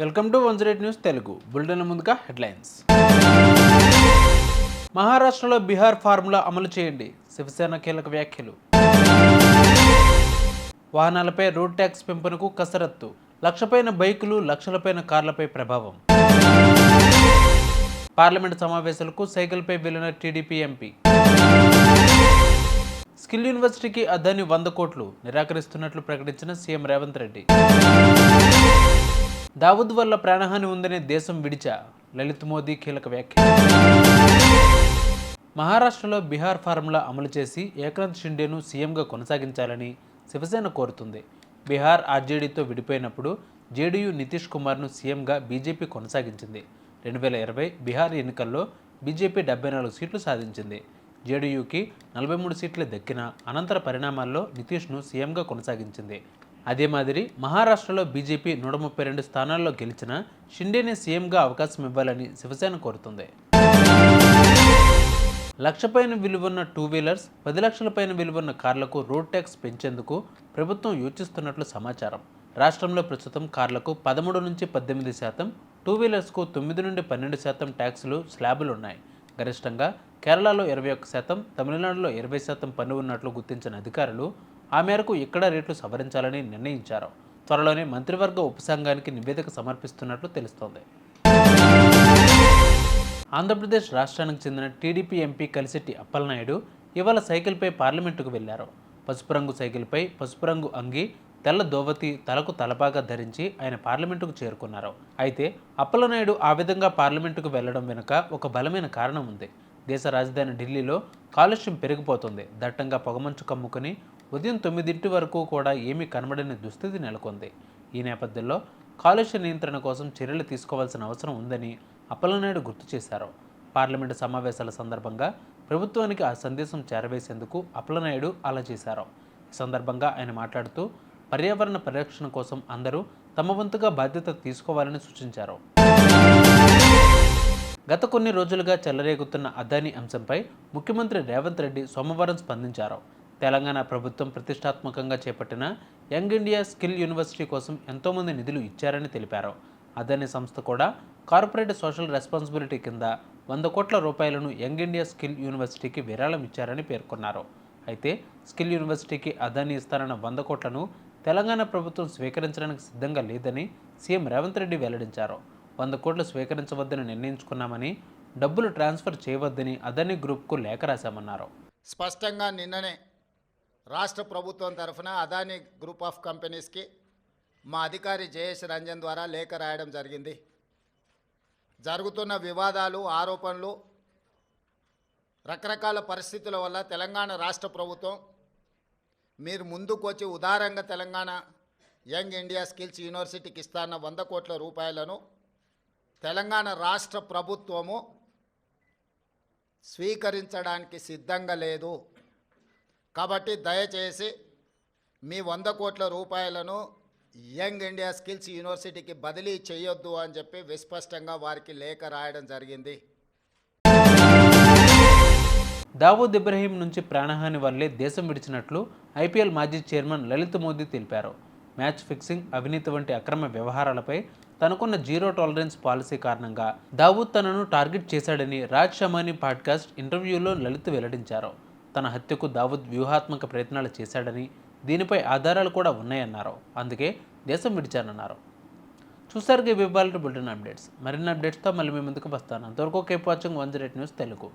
Welcome to one zero news Telugu. Bulletin ముందుగా headlines. మహారాష్ట్రలో Bihar formula అమలు చేయండి. శివసేన కీలక వ్యాఖ్యలు. వాహనాలపై రోడ్ ట్యాక్స్ పెంపునకు కసరత్తు. లక్షపైన బైకులు లక్షలపైన కార్లపై ప్రభావం. పార్లమెంట్ సమావేశాలకు సైకిల్పై వెళ్ళిన టీడీపీ ఎంపీ. స్కిల్ యూనివర్సిటీకి అదాని వంద కోట్లు నిరాకరిస్తున్నట్లు ప్రకటించిన సీఎం రేవంత్ రెడ్డి. దావుద్ వల్ల ప్రాణహాని ఉందనే దేశం విడిచా లలిత్ మోదీ కీలక వ్యాఖ్య. మహారాష్ట్రలో బీహార్ ఫార్ములా అమలు చేసి ఏక్నాథ్ షిండేను సీఎంగా కొనసాగించాలని శివసేన కోరుతుంది. బీహార్ ఆర్జేడీతో విడిపోయినప్పుడు జేడీయూ నితీష్ కుమార్ను సీఎంగా బీజేపీ కొనసాగించింది. రెండు వేల ఇరవై బీహార్ ఎన్నికల్లో బీజేపీ డెబ్బై నాలుగు సీట్లు సాధించింది. జేడీయూకి నలభై మూడు సీట్లు దక్కిన అనంతర పరిణామాల్లో నితీష్ను సీఎంగా కొనసాగించింది. అదే మాదిరి మహారాష్ట్రలో బీజేపీ నూట ముప్పై రెండు స్థానాల్లో గెలిచిన షిండేని సీఎంగా అవకాశం ఇవ్వాలని శివసేన కోరుతుంది. లక్ష పైన విలువన్న టూ వీలర్స్ పది లక్షల పైన విలువన్న కార్లకు రోడ్ ట్యాక్స్ పెంచేందుకు ప్రభుత్వం యోచిస్తున్నట్లు సమాచారం. రాష్ట్రంలో ప్రస్తుతం కార్లకు పదమూడు నుంచి పద్దెనిమిది శాతం టూ వీలర్స్కు తొమ్మిది నుండి పన్నెండు శాతం ట్యాక్సులు స్లాబులు ఉన్నాయి. గరిష్టంగా కేరళలో ఇరవై ఒక్క శాతం తమిళనాడులో ఇరవై శాతం పన్ను ఉన్నట్లు గుర్తించిన అధికారులు ఆ మేరకు ఇక్కడ రేట్లు సవరించాలని నిర్ణయించారు. త్వరలోనే మంత్రివర్గ ఉపసంఘానికి నివేదిక సమర్పిస్తున్నట్లు తెలుస్తోంది. ఆంధ్రప్రదేశ్ రాష్ట్రానికి చెందిన టీడీపీ ఎంపీ కలిశెట్టి అప్పలనాయుడు ఇవాళ సైకిల్పై పార్లమెంటుకు వెళ్ళారు. పసుపు రంగు సైకిల్పై పసుపు రంగు అంగి తెల్ల దోవతి తలకు తలపాగా ధరించి ఆయన పార్లమెంటుకు చేరుకున్నారు. అయితే అప్పలనాయుడు ఆ విధంగా పార్లమెంటుకు వెళ్ళడం వెనుక ఒక బలమైన కారణం ఉంది. దేశ రాజధాని ఢిల్లీలో కాలుష్యం పెరిగిపోతుంది. దట్టంగా పొగమంచు కమ్ముకుని ఉదయం తొమ్మిదింటి వరకు కూడా ఏమీ కనబడని దుస్థితి నెలకొంది. ఈ నేపథ్యంలో కాలుష్య నియంత్రణ కోసం చర్యలు తీసుకోవాల్సిన అవసరం ఉందని అప్పలనాయుడు గుర్తు చేశారు. పార్లమెంటు సమావేశాల సందర్భంగా ప్రభుత్వానికి ఆ సందేశం చేరవేసేందుకు అప్పలనాయుడు అలా చేశారు. ఈ సందర్భంగా ఆయన మాట్లాడుతూ పర్యావరణ పరిరక్షణ కోసం అందరూ తమ వంతుగా బాధ్యత తీసుకోవాలని సూచించారు. గత కొన్ని రోజులుగా చెలరేగుతున్న అదానీ అంశంపై ముఖ్యమంత్రి రేవంత్ రెడ్డి సోమవారం స్పందించారు. తెలంగాణ ప్రభుత్వం ప్రతిష్టాత్మకంగా చేపట్టిన యంగ్ ఇండియా స్కిల్ యూనివర్సిటీ కోసం ఎంతోమంది నిధులు ఇచ్చారని తెలిపారు. అదాని సంస్థ కూడా కార్పొరేట్ సోషల్ రెస్పాన్సిబిలిటీ కింద వంద కోట్ల రూపాయలను యంగ్ ఇండియా స్కిల్ యూనివర్సిటీకి విరాళం ఇచ్చారని పేర్కొన్నారు. అయితే స్కిల్ యూనివర్సిటీకి అదాని ఇస్తారన్న వంద కోట్లను తెలంగాణ ప్రభుత్వం స్వీకరించడానికి సిద్ధంగా లేదని సీఎం రేవంత్ రెడ్డి వెల్లడించారు. వంద కోట్లు స్వీకరించవద్దని నిర్ణయించుకున్నామని డబ్బులు ట్రాన్స్ఫర్ చేయవద్దని అదాని గ్రూప్కు లేఖ రాశామన్నారు. స్పష్టంగా నిన్ననే రాష్ట్ర ప్రభుత్వం తరఫున అదానీ గ్రూప్ ఆఫ్ కంపెనీస్కి మా అధికారి జయేష్ రంజన్ ద్వారా లేఖ రాయడం జరిగింది. జరుగుతున్న వివాదాలు ఆరోపణలు రకరకాల పరిస్థితుల వల్ల తెలంగాణ రాష్ట్ర ప్రభుత్వం మీరు ముందుకు వచ్చి ఉదారంగా తెలంగాణ యంగ్ ఇండియా స్కిల్స్ యూనివర్సిటీకి ఇస్తాన్న వంద కోట్ల రూపాయలను తెలంగాణ రాష్ట్ర ప్రభుత్వము స్వీకరించడానికి సిద్ధంగా లేదు. కాబట్టి దయచేసి మీ వంద కోట్ల రూపాయలను యంగ్ ఇండియా స్కిల్స్ యూనివర్సిటీకి బదిలీ చేయొద్దు అని చెప్పి విస్పష్టంగా వారికి లేఖ రాయడం జరిగింది. దావూద్ ఇబ్రహీం నుంచి ప్రాణహాని వల్లే దేశం విడిచినట్లు ఐపీఎల్ మాజీ చైర్మన్ లలిత్ మోదీ తెలిపారు. మ్యాచ్ ఫిక్సింగ్ అవినీతి వంటి అక్రమ వ్యవహారాలపై తనకున్న జీరో టాలరెన్స్ పాలసీ కారణంగా దావూద్ తనను టార్గెట్ చేశాడని రాజ్ షమానీ పాడ్కాస్ట్ ఇంటర్వ్యూలో లలిత్ వెల్లడించారు. తన హత్యకు దావూద్ వ్యూహాత్మక ప్రయత్నాలు చేశాడని దీనిపై ఆధారాలు కూడా ఉన్నాయన్నారు. అందుకే దేశం విడిచానన్నారు. చూసారుగా విభాలు బులెటిన్ అప్డేట్స్. మరిన్ని అప్డేట్స్తో మళ్ళీ మీ ముందుకు వస్తాను. అంతవరకు keep watching one zero news Telugu.